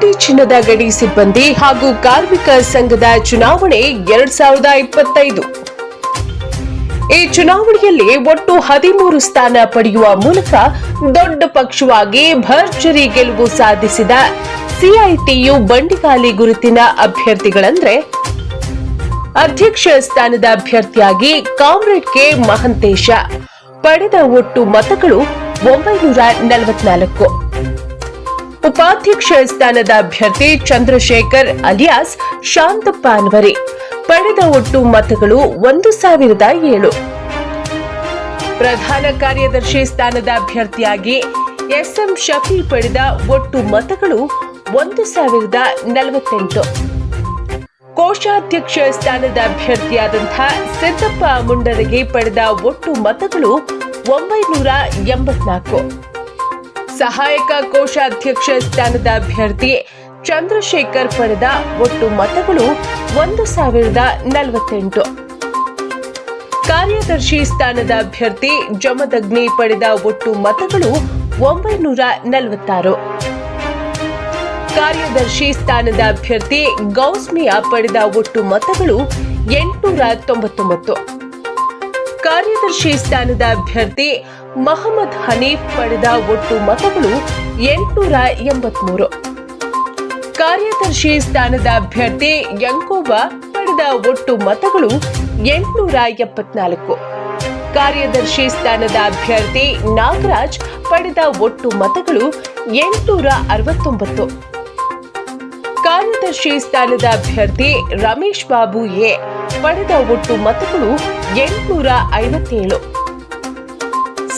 ಹಟ್ಟಿ ಚಿನ್ನದ ಗಡಿ ಸಿಬ್ಬಂದಿ ಹಾಗೂ ಕಾರ್ಮಿಕ ಸಂಘದ ಚುನಾವಣೆ ಎರಡ್ ಸಾವಿರದ ಇಪ್ಪತ್ತೈದು. ಈ ಚುನಾವಣೆಯಲ್ಲಿ ಒಟ್ಟು ಹದಿಮೂರು ಸ್ಥಾನ ಪಡೆಯುವ ಮೂಲಕ ದೊಡ್ಡ ಪಕ್ಷವಾಗಿ ಭರ್ಜರಿ ಗೆಲುವು ಸಾಧಿಸಿದ ಸಿಐಟಿಯು ಬಂಡಿಗಾಲಿ ಗುರುತಿನ ಅಭ್ಯರ್ಥಿಗಳಂದ್ರೆ ಅಧ್ಯಕ್ಷ ಸ್ಥಾನದ ಅಭ್ಯರ್ಥಿಯಾಗಿ ಕಾಮ್ರೇಡ್ ಕೆ ಮಹಂತೇಶ. ಪಡೆದ ಒಟ್ಟು ಮತಗಳು ಒಂಬೈನೂರ ನಲವತ್ನಾಲ್ಕು. ಉಪಾಧ್ಯಕ್ಷ ಸ್ಥಾನದ ಅಭ್ಯರ್ಥಿ ಚಂದ್ರಶೇಖರ್ ಅಲಿಯಾಸ್ ಶಾಂತಪ್ಪ ಅನ್ವರಿ ಪಡೆದ ಒಟ್ಟು ಮತಗಳು ಒಂದು ಸಾವಿರದ ಏಳು. ಪ್ರಧಾನ ಕಾರ್ಯದರ್ಶಿ ಸ್ಥಾನದ ಅಭ್ಯರ್ಥಿಯಾಗಿ ಎಸ್ಎಂ ಶಫಿ ಪಡೆದ ಒಟ್ಟು ಮತಗಳು ಒಂದು ಸಾವಿರದ ನಲವತ್ತೆಂಟು. ಕೋಶಾಧ್ಯಕ್ಷ ಸ್ಥಾನದ ಅಭ್ಯರ್ಥಿಯಾದಂಥ ಸಿದ್ದಪ್ಪ ಮುಂಡರಗಿ ಪಡೆದ ಒಟ್ಟು ಮತಗಳು ಒಂಬೈನೂರ ಎಂಬತ್ನಾಲ್ಕು. ಸಹಾಯಕ ಕೋಶಾಧ್ಯಕ್ಷ ಸ್ಥಾನದ ಅಭ್ಯರ್ಥಿ ಚಂದ್ರಶೇಖರ್ ಪಡೆದ ಒಟ್ಟು ಮತಗಳು ಒಂದು ಸಾವಿರದ ನಲವತ್ತೆಂಟು. ಕಾರ್ಯದರ್ಶಿ ಸ್ಥಾನದ ಅಭ್ಯರ್ಥಿ ಜಮದಗ್ನಿ ಪಡೆದ ಒಟ್ಟು ಮತಗಳು ಒಂಬೈನೂರ ನಲವತ್ತಾರು. ಕಾರ್ಯದರ್ಶಿ ಸ್ಥಾನದ ಅಭ್ಯರ್ಥಿ ಗೌಸ್ಮಿಯಾ ಪಡೆದ ಒಟ್ಟು ಮತಗಳು ಎಂಟುನೂರ ತೊಂಬತ್ತೊಂಬತ್ತು. ಕಾರ್ಯದರ್ಶಿ ಸ್ಥಾನದ ಅಭ್ಯರ್ಥಿ ಮಹಮ್ಮದ್ ಹನೀಫ್ ಪಡೆದ ಒಟ್ಟು ಮತಗಳು ಎಂಟುನೂರ ಎಂಬತ್ಮೂರು. ಕಾರ್ಯದರ್ಶಿ ಸ್ಥಾನದ ಅಭ್ಯರ್ಥಿ ಯಂಕೋಬಾ ಪಡೆದ ಒಟ್ಟು ಮತಗಳು ಎಂಟುನೂರ ಎಪ್ಪತ್ನಾಲ್ಕು. ಕಾರ್ಯದರ್ಶಿ ಸ್ಥಾನದ ಅಭ್ಯರ್ಥಿ ನಾಗರಾಜ್ ಪಡೆದ ಒಟ್ಟು ಮತಗಳು ಎಂಟುನೂರ ಅರವತ್ತೊಂಬತ್ತು. ಕಾರ್ಯದರ್ಶಿ ಸ್ಥಾನದ ಅಭ್ಯರ್ಥಿ ರಮೇಶ್ ಬಾಬು ಎ. ಪಡೆದ ಒಟ್ಟು ಮತಗಳು ಎಂಟುನೂರ ಐವತ್ತೇಳು.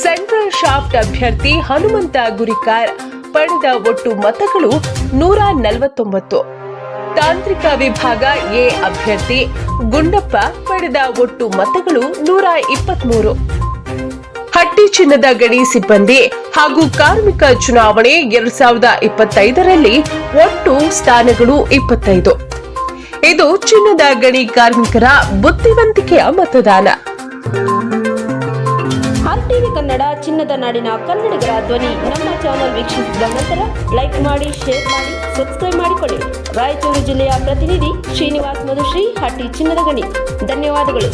ಸೆಂಟ್ರಲ್ ಶಾಫ್ಟ್ ಅಭ್ಯರ್ಥಿ ಹನುಮಂತ ಗುರಿಕಾರ್ ಪಡೆದ ಒಟ್ಟು ಮತಗಳು ನೂರ ನಲವತ್ತೊಂಬತ್ತು. ತಾಂತ್ರಿಕ ವಿಭಾಗ ಎ ಅಭ್ಯರ್ಥಿ ಗುಂಡಪ್ಪ ಪಡೆದ ಒಟ್ಟು ಮತಗಳು ನೂರ ಇಪ್ಪತ್ಮೂರು. ಹಟ್ಟಿ ಚಿನ್ನದ ಗಣಿ ಸಿಬ್ಬಂದಿ ಹಾಗೂ ಕಾರ್ಮಿಕ ಚುನಾವಣೆ ಎರಡ್ ಸಾವಿರದ ಇಪ್ಪತ್ತೈದರಲ್ಲಿ ಒಟ್ಟು ಸ್ಥಾನಗಳು ಇಪ್ಪತ್ತೈದು. ಇದು ಚಿನ್ನದ ಗಣಿ ಕಾರ್ಮಿಕರ ಬುದ್ಧಿವಂತಿಕೆಯ ಮತದಾನ. ಕನ್ನಡ, ಚಿನ್ನದ ನಾಡಿನ ಕನ್ನಡಿಗರ ಧ್ವನಿ. ನಮ್ಮ ಚಾನೆಲ್ ವೀಕ್ಷಿಸಿದ ನಂತರ ಲೈಕ್ ಮಾಡಿ, ಶೇರ್ ಮಾಡಿ, ಸಬ್ಸ್ಕ್ರೈಬ್ ಮಾಡಿಕೊಳ್ಳಿ. ರಾಯಚೂರು ಜಿಲ್ಲೆಯ ಪ್ರತಿನಿಧಿ ಶ್ರೀನಿವಾಸ್ ಮಧುಶ್ರೀ, ಹಟ್ಟಿ ಚಿನ್ನದ ಗಣಿ. ಧನ್ಯವಾದಗಳು.